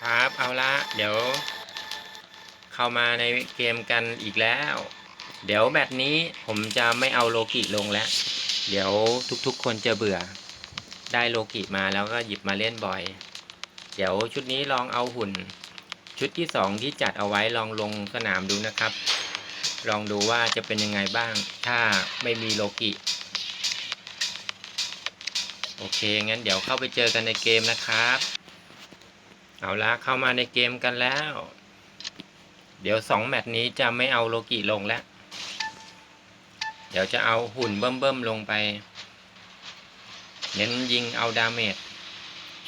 ครับเอาละเดี๋ยว เข้ามาในเกมกันอีกแล้ว เดี๋ยวแบบนี้ผมจะไม่เอาโลกิลงแล้ว เดี๋ยวทุกๆ คนจะเบื่อ ได้โลกิมาแล้วก็หยิบมาเล่นบ่อย เดี๋ยวชุดนี้ลองเอาหุ่น ชุดที่สองที่จัดเอาไว้ลองลงสนามดูนะครับ ลองดูว่าจะเป็นยังไงบ้าง ถ้าไม่มีโลกิโอเค งั้นเดี๋ยวเข้าไปเจอกันในเกมนะครับ เอาละเข้ามาในเกมกันแล้ว เดี๋ยวสองแมตช์นี้จะไม่เอาโลกิลงแล้ว เดี๋ยวจะเอาหุ่นเบิ่มๆลงไป เน้นยิงเอาดาเมจ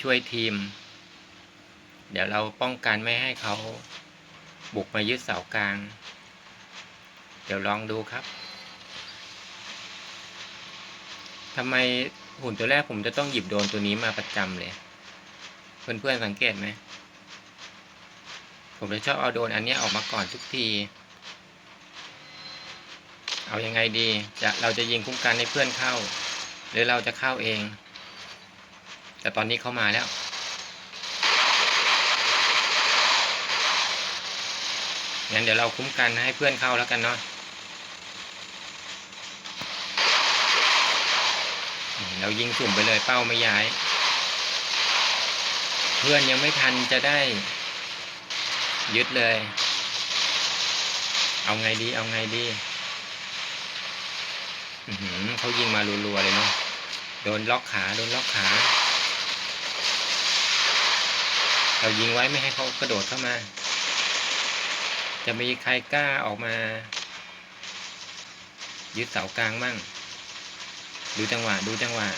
ช่วยทีม เดี๋ยวเราป้องกันไม่ให้เขาบุกมายึดเสากลาง เดี๋ยวลองดูครับทำไมหุ่นตัวแรกผมจะต้องหยิบโดนตัวนี้มาประจำเลย เพื่อนๆสังเกตไหม ผมจะชอบเอาโดนอันนี้ออกมาก่อนทุกที เอาอยัางไงดีจะเราจะยิงคุ้มกันให้เพื่อนเข้า หรือเราจะเข้าเอง แต่ตอนนี้เข้ามาแล้วงั้นเดี๋ยวเราคุ้มกันให้เพื่อนเข้าแล้วกันเนาะเรายิงสุ่มไปเลยเป้าไม่ย้าย เพื่อนยังไม่ทันจะได้ ยึดเลย เอาไงดีเอาไงดีเขายิงมารัวๆเลยเนาะโดนล็อกขาโดนล็อกขา เรายิงไว้ไม่ให้เขากระโดดเข้ามา จะมีใครกล้าออกมา ยึดเสากลางมั่ง ดูจังหวะดูจังหวะ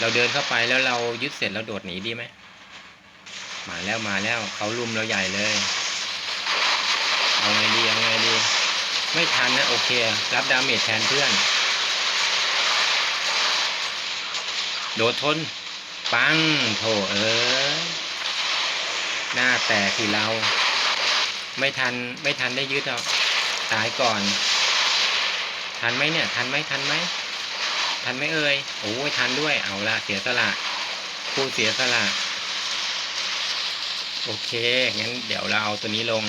เราเดินเข้าไปแล้วเรายึดเสร็จแล้วโดดหนีดีไหมมาแล้วมาแล้วเขาลุมเราใหญ่เลย เอาไงดีเอาไงดี ไม่ทันนะโอเค รับดาเมจแทนเพื่อน โดดทน ปังโถเออหน้าแตกที่เรา ไม่ทันไม่ทันได้ยืดเราตายก่อน ทันไหมเนี่ย ทันไหมทันไหม ทันไหมเอ่ยโอ้ยทันด้วยเอาละเสียสละผู้เสียสละโอเคงั้นเดี๋ยวเราเอาตัวนี้ลง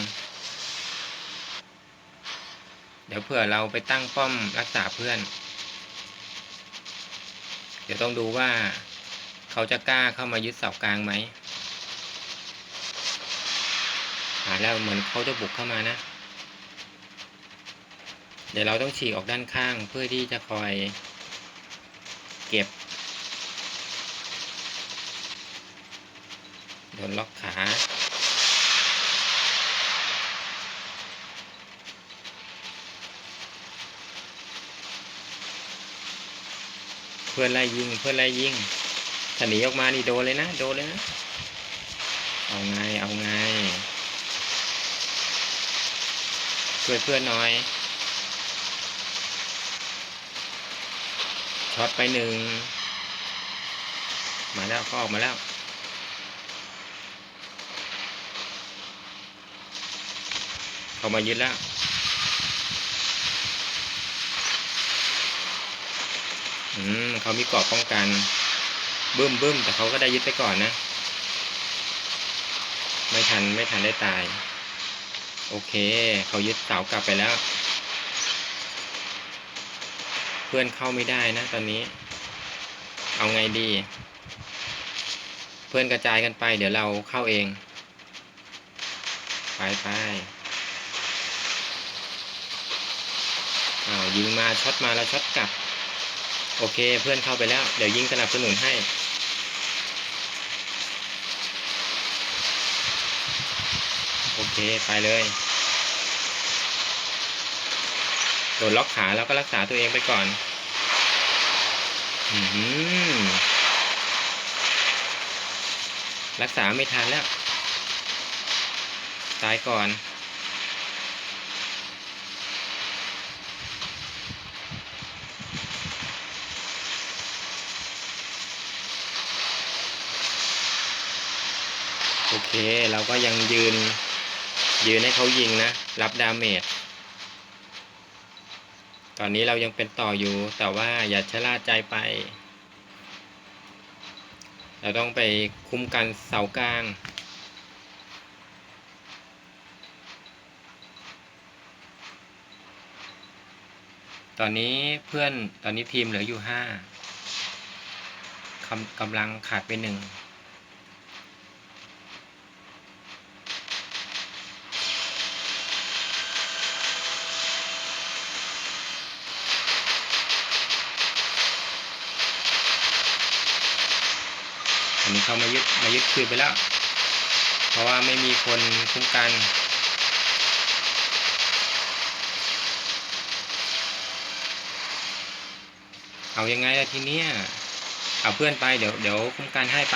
เดี๋ยวเผื่อเราไปตั้งป้อมรักษาเพื่อน เดี๋ยวต้องดูว่าเขาจะกล้าเข้ามายึดเสากลางไหมหาแล้วเหมือนเขาจะบุกเข้ามานะ เดี๋ยวเราต้องฉีกออกด้านข้างเพื่อที่จะคอย เก็บโดนล็อกขาเพื่อนไล่ยิงเพื่อนไล่ยิงถ้าหนีออกมานี่โดนเลยนะ โดนเลยนะ เอาไง เอาไง ช่วยเพื่อนหน่อย ช็อตไปหนึ่ง มาแล้วก็ออกมาแล้ว เขามายึดแล้วอืมเขามีกรอบป้องกันเบึ้มเบึ้มแต่เขาก็ได้ยึดไปก่อนนะ ไม่ทันไม่ทันได้ตาย โอเค เขายึดเสากลับไปแล้ว เพื่อนเข้าไม่ได้นะ ตอนนี้ เอาไงดี เพื่อนกระจายกันไป เดี๋ยวเราเข้าเอง ไปไปอ้าวยิงมาช็อตมาแล้วช็อตกลับ โอเค เพื่อนเข้าไปแล้ว เดี๋ยวยิงสนับสนุนให้โอเค ไปเลย โดนล็อกขาแล้วก็รักษาตัวเองไปก่อน อืรักษาไม่ทันแล้ว ตายก่อน โอเค เราก็ยังยืน ยืนให้เขายิงนะ รับดาเมจ ตอนนี้เรายังเป็นต่ออยู่ แต่ว่าอย่าชะล่าใจไป เราต้องไปคุ้มกันเสากลาง ตอนนี้เพื่อนตอนนี้ทีมเหลืออยู่ห้ากำกำลังขาดไปหนึ่ง อันนี้เขามายึดมายึดคืนไปแล้ว เพราะว่าไม่มีคนคุ้มกันเอายังไงล่ะทีเนี้ยเอาเพื่อนไปเดี๋ยวเดี๋ยวคุ้มกันให้ไป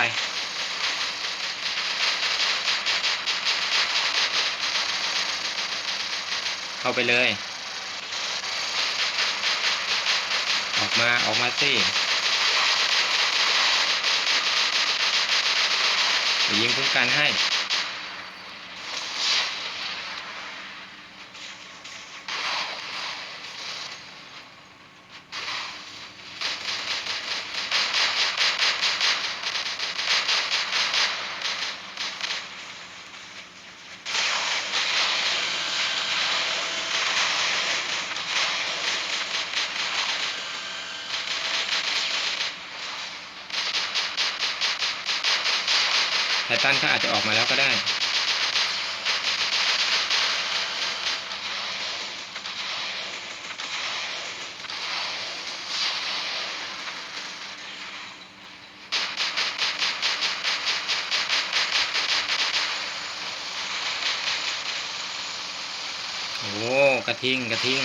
เข้าไปเลย ออกมาออกมาสิ เดี๋ยวยิงคุ้มกันให้ ไททันเขาอาจจะออกมาแล้วก็ได้ โอ้ก ระทิงกระทิง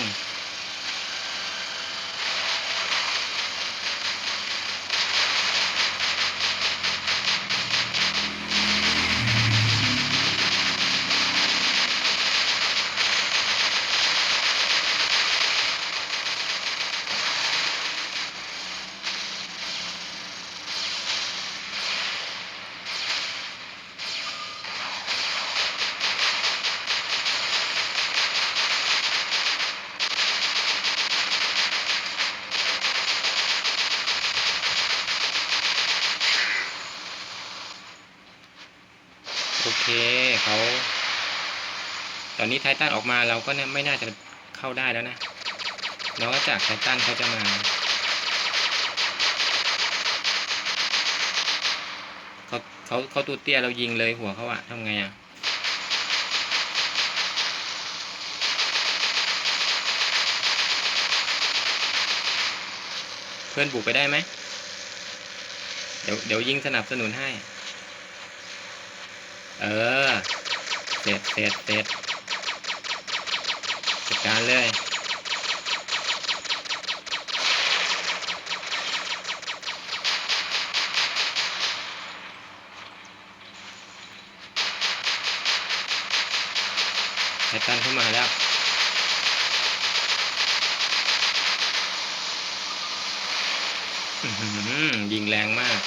โอเคเขา ตอนนี้ไททันออกมาเราก็เนี่ยไม่น่าจะเข้าได้แล้วนะนอกจากไททันเขาจะมา เขาเขาเขาตัวเตี้ยเรายิงเลยหัวเขาอะทำไงอะเพื่อนบุกไปได้ไหม เดี๋ยวเดี๋ยวยิงสนับสนุนให้ เออ เสร็จเสร็จเสร็จ การเลยไททันเข้ามาแล้วยิงแรงมาก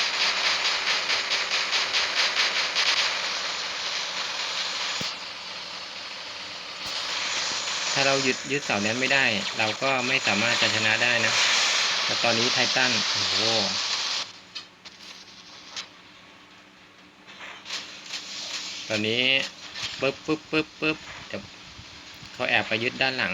าเราหยึดยึดเสานั้นไม่ได้ เราก็ไม่สามารถจะชนะได้นะแต่ตอนนี้ไททันโอ้โหตอนนี้ปึ๊บปึ๊บปึ๊บปึ๊บเดี๋ยวเขาแอบไปยึดด้านหลัง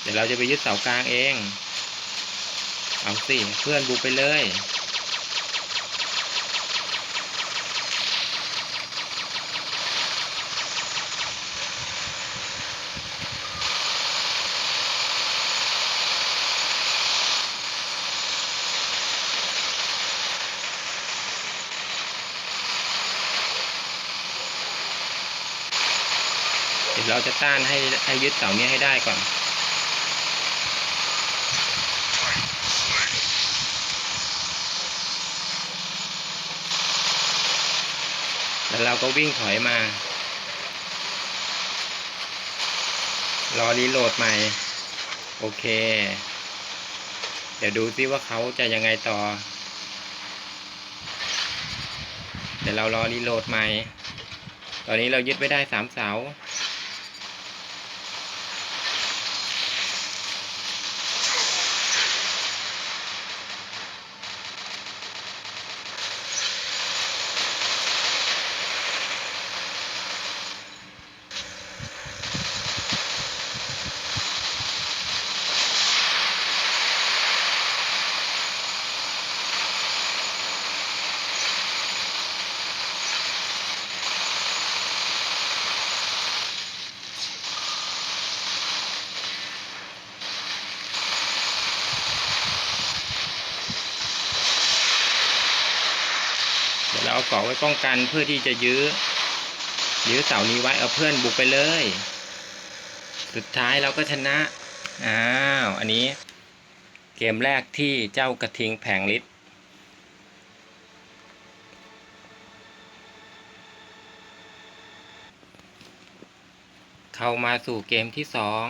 เดี๋ยวเราจะไปยึดเสากลางเอง เอาสิ เพื่อนบุกไปเลย เราจะต้านให้ให้ยึดเสาเนี้ยให้ได้ก่อนแล้วเราก็วิ่งถอยมา รอรีโหลดใหม่ โอเค เดี๋ยวดูซิว่าเขาจะยังไงต่อ เดี๋ยวเรารอรีโหลดใหม่ ตอนนี้เรายึดไว้ได้สามเสา ป้องกันเพื่อที่จะยื้อ ยื้อเสานี้ไว้เอาเพื่อนบุกไปเลย สุดท้ายเราก็ชนะ อ้าว อันนี้ เกมแรกที่เจ้ากระทิงแผงฤทธิ์เข้ามาสู่เกมที่สอง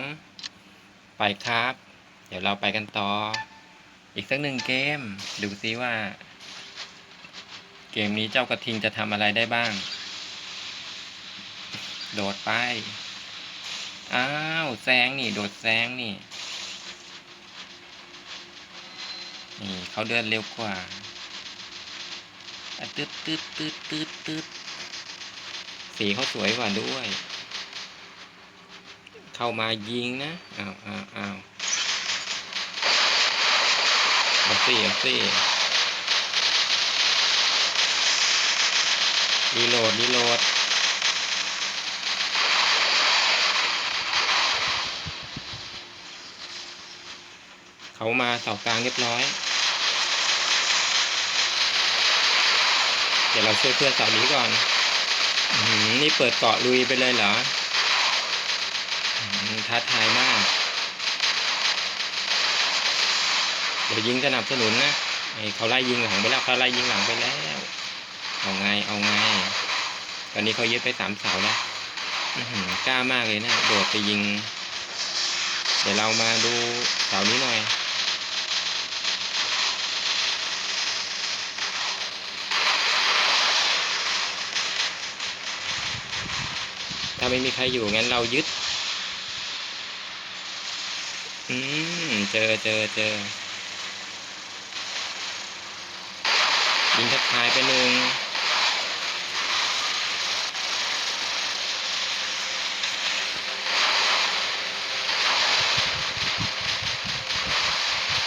ไปครับ เดี๋ยวเราไปกันต่อ อีกสักหนึ่งเกม ดูซิว่า เกมนี้เจ้ากระทิงจะทำอะไรได้บ้าง โดดไป อ้าวแซงนี่โดดแซงนี่ นี่เขาเดินเร็วกว่าตึ๊ดตึ๊ดตึ๊ดตึ๊ดตึ๊ดสีเขาสวยกว่าด้วย เข้ามายิงนะอ้าวอ้าวอ้าวเอาสิเอาสิ รีโหลดรีโหลดเขามาเสากลางเรียบร้อย เดี๋ยวเราช่วยเพื่อนเสานี้ก่อนอนี่เปิดเกาะลุยไปเลยเหรออท้าทายมาก เดี๋ยวยิงสนับสนุนนะเขาไล่ยิงหลังไปแล้วเขาไล่ยิงหลังไปแล้ว เอาไงเอาไง ตอนนี้เขายึดไปสามเสาแล้วกล้ามากเลยนะ โดดไปยิง เดี๋ยวเรามาดูเสานี้หน่อยถ้าไม่มีใครอยู่งั้นเรายึด อืม เจอเจอเจอยิงทักทายไปหนึ่ง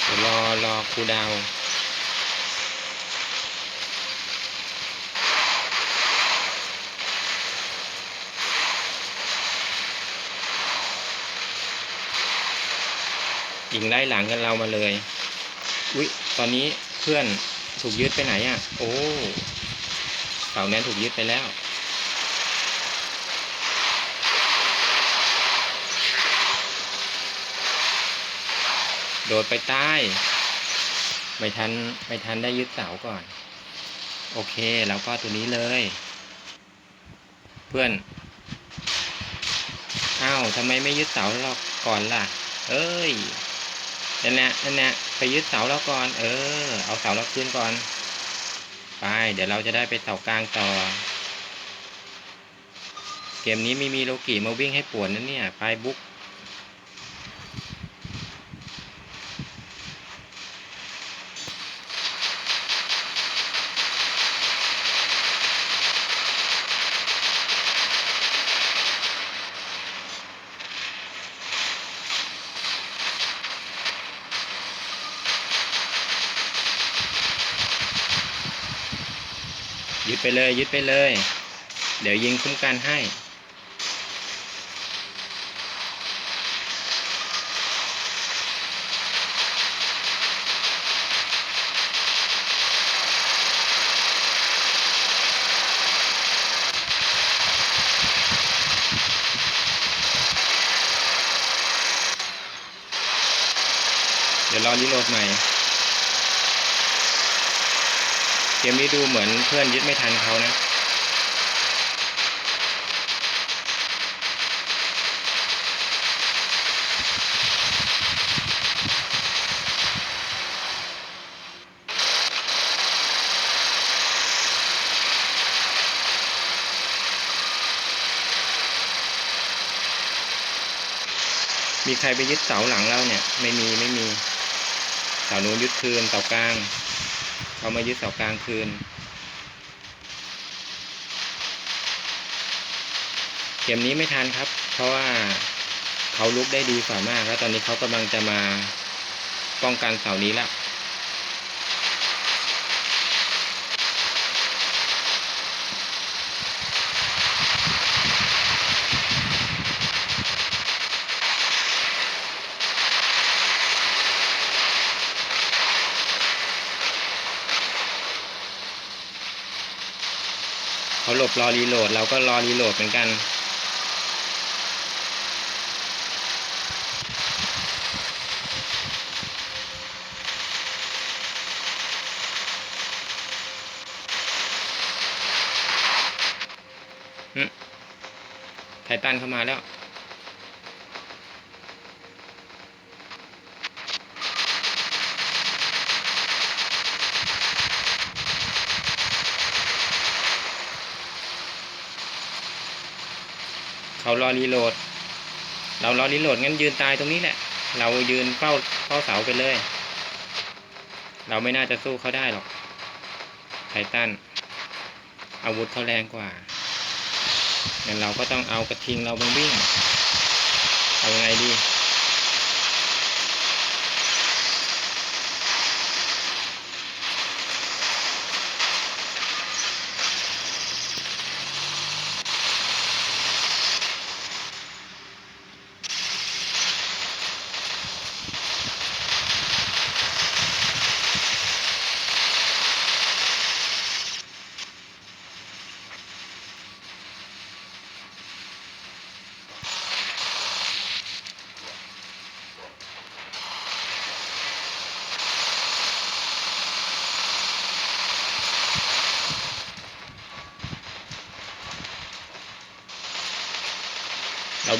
เดี๋ยวรอรอ ครูดาว ยิงไล่หลังกันเรามาเลย อุ๊ย ตอนนี้เพื่อนถูกยึดไปไหนอะ โอ้เสาแนนถูกยึดไปแล้วโดดไปใต้ ไม่ทันไม่ทันได้ยึดเสาก่อน โอเคแล้วก็ตัวนี้เลย เพื่อนอ้าวทำไมไม่ยึดเสาเราก่อนล่ะ เอ้ยนั่นแหละนั่นแหละไปยึดเสาเราก่อน เออ เอาเสาเราคืนก่อน ไป เดี๋ยวเราจะได้ไปเสากลางต่อเกมนี้ไม่มีโลกิมาวิ่งให้ปวดนะเนี่ย ไปบุ๊ก ไปเลยยึดไปเลย เดี๋ยวยิงคุ้มกันให้เดี๋ยวรอรีโหลดใหม่ เกมนี้ดูเหมือนเพื่อนยึดไม่ทันเขานะมีใครไปยึดเสาหลังเราเนี่ย ไม่มีไม่มี เสานู้นยึดคืนเสากลาง เขามายึดเสากลางคืน เกมนี้ไม่ทันครับ เพราะว่าเขาลุกได้ดีกว่ามาก แล้วตอนนี้เขากำลังจะมาป้องกันเสานี้แล้ว บรอรีโหลด เราก็รอรีโหลดเหมือนกัน ไททันเข้ามาแล้ว เขารอรีโหลด เรารอรีโหลดงั้นยืนตายตรงนี้แหละ เรายืนเฝ้าเฝ้าเสาไปเลย เราไม่น่าจะสู้เขาได้หรอกไททันอาวุธเขาแรงกว่างั้นเราก็ต้องเอากระทิงเราไปวิ่ง เอาไงดี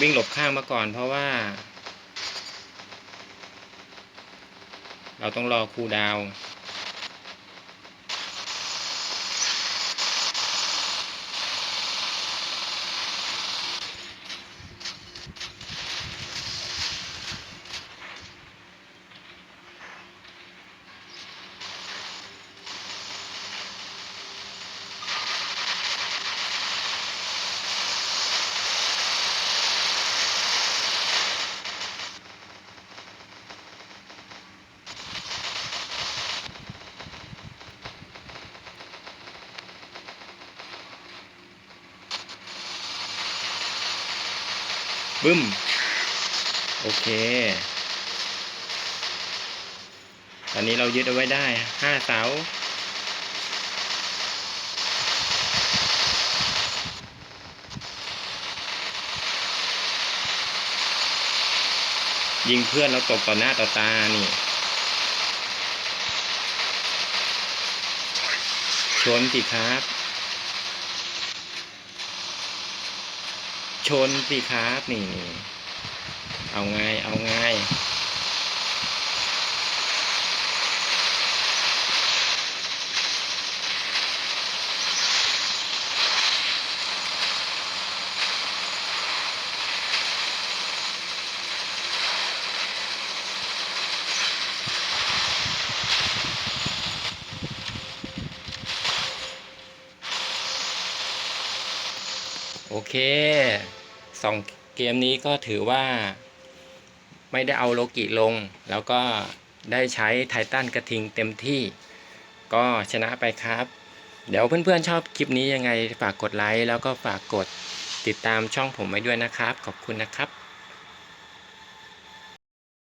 วิ่งหลบข้างมาก่อน เพราะว่า เราต้องรอครูดาว บึ้ม โอเค ตอนนี้เรายึดเอาไว้ได้ห้าเสา ยิงเพื่อนเราตกต่อหน้าต่อตานี่ชนสิครับ นสิครับนี่นี่เอาไงเอาไงโอเค สองเกมนี้ก็ถือว่าไม่ได้เอาโลกิลง แล้วก็ได้ใช้ไททันกระทิงเต็มที่ ก็ชนะไปครับ เดี๋ยวเพื่อนๆชอบคลิปนี้ยังไงฝากกดไลค์แล้วก็ฝากกดติดตามช่องผมไว้ด้วยนะครับ ขอบคุณนะครับ